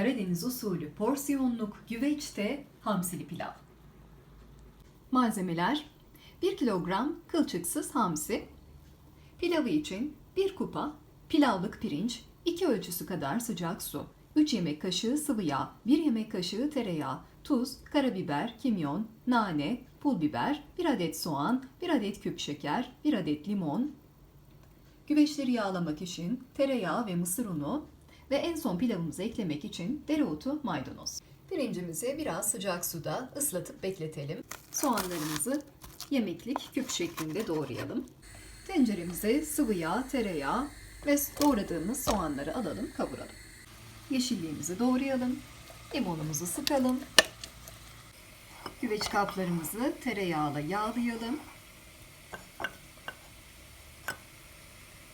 Karadeniz usulü porsiyonluk güveçte hamsili pilav. Malzemeler 1 kilogram kılçıksız hamsi, pilavı için 1 kupa pilavlık pirinç, 2 ölçüsü kadar sıcak su, 3 yemek kaşığı sıvı yağ, 1 yemek kaşığı tereyağı, tuz, karabiber, kimyon, nane, pul biber, 1 adet soğan, 1 adet küp şeker, 1 adet limon, Güveçleri yağlamak için tereyağı ve mısır unu ve en son pilavımıza eklemek için dereotu, maydanoz. Pirincimizi biraz sıcak suda ıslatıp bekletelim. Soğanlarımızı yemeklik küp şeklinde doğrayalım. Tenceremize sıvı yağ, tereyağı ve doğradığımız soğanları alalım, kavuralım. Yeşilliğimizi doğrayalım. Limonumuzu sıkalım. Güveç kaplarımızı tereyağla yağlayalım.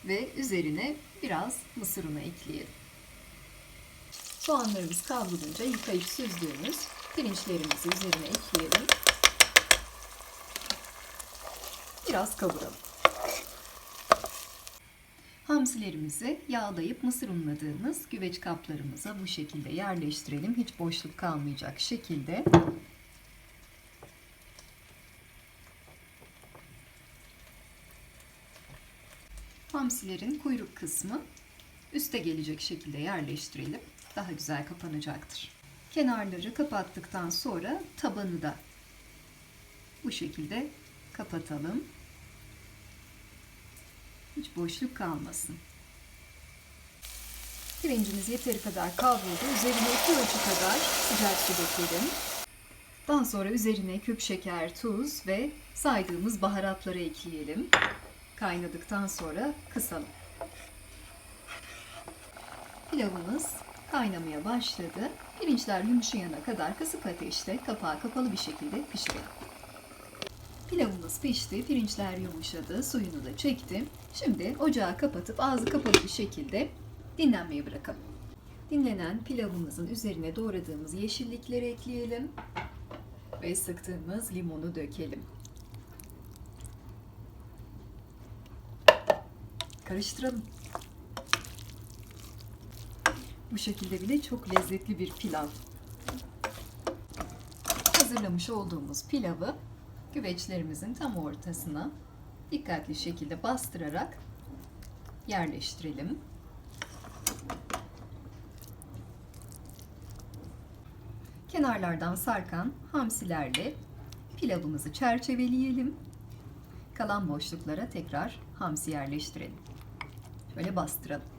ve üzerine biraz mısır unu ekleyelim. Soğanlarımız kavrulunca yıkayıp süzdüğümüz pirinçlerimizi üzerine ekleyelim. Biraz kavuralım. Hamsilerimizi yağlayıp mısır unladığımız güveç kaplarımıza bu şekilde yerleştirelim. Hiç boşluk kalmayacak şekilde. Hamsilerin kuyruk kısmı üste gelecek şekilde yerleştirelim. Daha güzel kapanacaktır. Kenarları kapattıktan sonra tabanı da bu şekilde kapatalım. Hiç boşluk kalmasın. Pirincimiz yeteri kadar kavruldu. Üzerine 2 ölçü kadar sıcak su dökelim. Daha sonra üzerine küp şeker, tuz ve saydığımız baharatları ekleyelim. Kaynadıktan sonra kısalım. Pilavımız kaynamaya başladı. Pirinçler yumuşayana kadar kısık ateşte kapağı kapalı bir şekilde pişirelim. Pilavımız pişti, pirinçler yumuşadı, suyunu da çekti. Şimdi ocağı kapatıp ağzı kapalı bir şekilde dinlenmeye bırakalım. Dinlenen pilavımızın üzerine doğradığımız yeşillikleri ekleyelim ve sıktığımız limonu dökelim. Karıştıralım. Bu şekilde bile çok lezzetli bir pilav. Hazırlamış olduğumuz pilavı güveçlerimizin tam ortasına dikkatli şekilde bastırarak yerleştirelim. Kenarlardan sarkan hamsilerle pilavımızı çerçeveleyelim. Kalan boşluklara tekrar hamsi yerleştirelim. Şöyle bastıralım.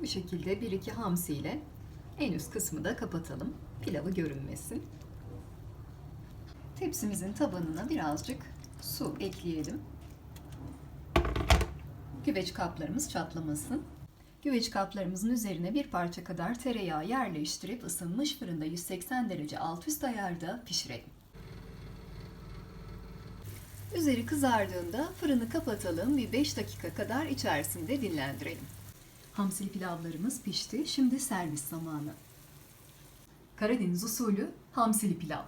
Bu şekilde bir iki hamsi ile en üst kısmı da kapatalım. Pilavı görünmesin. Tepsimizin tabanına birazcık su ekleyelim. Güveç kaplarımız çatlamasın. Güveç kaplarımızın üzerine bir parça kadar tereyağı yerleştirip ısınmış fırında 180 derece alt üst ayarda pişirelim. Üzeri kızardığında fırını kapatalım ve 5 dakika kadar içerisinde dinlendirelim. Hamsili pilavlarımız pişti. Şimdi servis zamanı. Karadeniz usulü hamsili pilav.